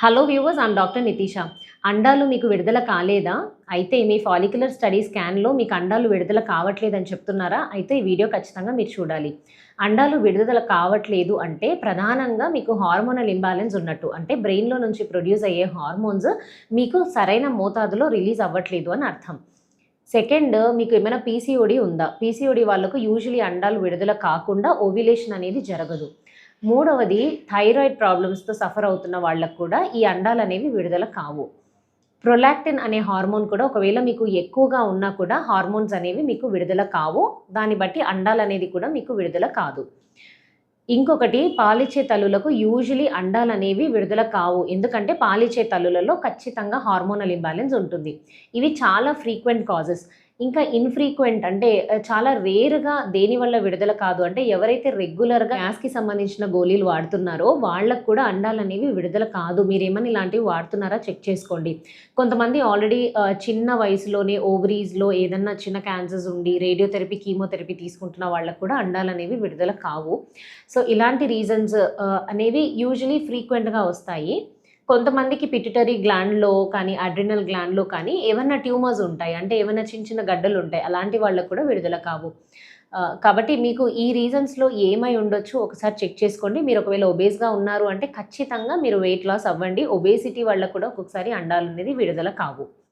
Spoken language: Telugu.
Hello viewers I'm doctor Nitisha అండాలు మీకు విడుదల కాలేదా? అయితే మీ ఫాలిక్యులర్ స్టడీ స్కాన్లో మీకు అండాలు విడుదల కావట్లేదని చెప్తున్నారా? అయితే ఈ వీడియో ఖచ్చితంగా మీరు చూడాలి. అండాలు విడుదల కావట్లేదు అంటే ప్రధానంగా మీకు హార్మోనల్ ఇంబ్యాలెన్స్ ఉన్నట్టు అంటే బ్రెయిన్లో నుంచి ప్రొడ్యూస్ అయ్యే హార్మోన్స్ మీకు సరైన మోతాదులో రిలీజ్ అవ్వట్లేదు అని అర్థం. సెకండ్ మీకు ఏమైనా పీసీఓడి ఉందా? పీసీఓడి వాళ్ళకు యూజువలీ అండాలు విడుదల కాకుండా ఓవ్యులేషన్ అనేది జరగదు. మూడవది థైరాయిడ్ ప్రాబ్లమ్స్తో సఫర్ అవుతున్న వాళ్ళకు కూడా ఈ అండాలు అనేవి విడుదల కావు. ప్రొలాక్టిన్ అనే హార్మోన్ కూడా ఒకవేళ మీకు ఎక్కువగా ఉన్నా కూడా హార్మోన్స్ అనేవి మీకు విడుదల కావు. దాన్ని బట్టి అండాలు అనేది కూడా మీకు విడుదల కాదు. ఇంకొకటి పాలిచ్చే తల్లులకు యూజువలీ అండాలు అనేవి విడుదల కావు. ఎందుకంటే పాలిచ్చే తల్లులలో ఖచ్చితంగా హార్మోనల్ ఇంబ్యాలెన్స్ ఉంటుంది. ఇవి చాలా ఫ్రీక్వెంట్ కాజెస్ ఇంకా ఇన్ఫ్రీక్వెంట్ అంటే చాలా రేర్గా దేని వల్ల విడుదల కాదు. అంటే ఎవరైతే రెగ్యులర్గా గ్యాస్కి సంబంధించిన గోళీలు వాడుతున్నారో వాళ్ళకు కూడా అండాలు అనేవి విడుదల కాదు. మీరేమని ఇలాంటివి వాడుతున్నారా? చెక్ చేసుకోండి. కొంతమంది ఆల్రెడీ చిన్న వయసులోనే ఓవరీస్లో ఏదన్నా చిన్న క్యాన్సర్స్ ఉండి రేడియోథెరపీ కీమోథెరపీ తీసుకుంటున్న వాళ్ళకు కూడా అండాలు అనేవి విడుదల కావు. సో ఇలాంటి రీజన్స్ అనేవి యూజువలీ ఫ్రీక్వెంట్గా వస్తాయి. కొంతమందికి పిటిటరీ గ్లాండ్లో కానీ అడ్రినల్ గ్లాండ్లో కానీ ఏమైనా ట్యూమర్స్ ఉంటాయి. అంటే ఏమైనా చిన్న చిన్న గడ్డలు ఉంటాయి. అలాంటి వాళ్ళకు కూడా విడుదల కావు. కాబట్టి మీకు ఈ రీజన్స్లో ఏమై ఉండొచ్చు ఒకసారి చెక్ చేసుకోండి. మీరు ఒకవేళ ఒబేస్గా ఉన్నారు అంటే ఖచ్చితంగా మీరు వెయిట్ లాస్ అవ్వండి. ఒబేసిటీ వాళ్ళకు కూడా ఒక్కొక్కసారి అండాలు అనేది విడుదల కావు.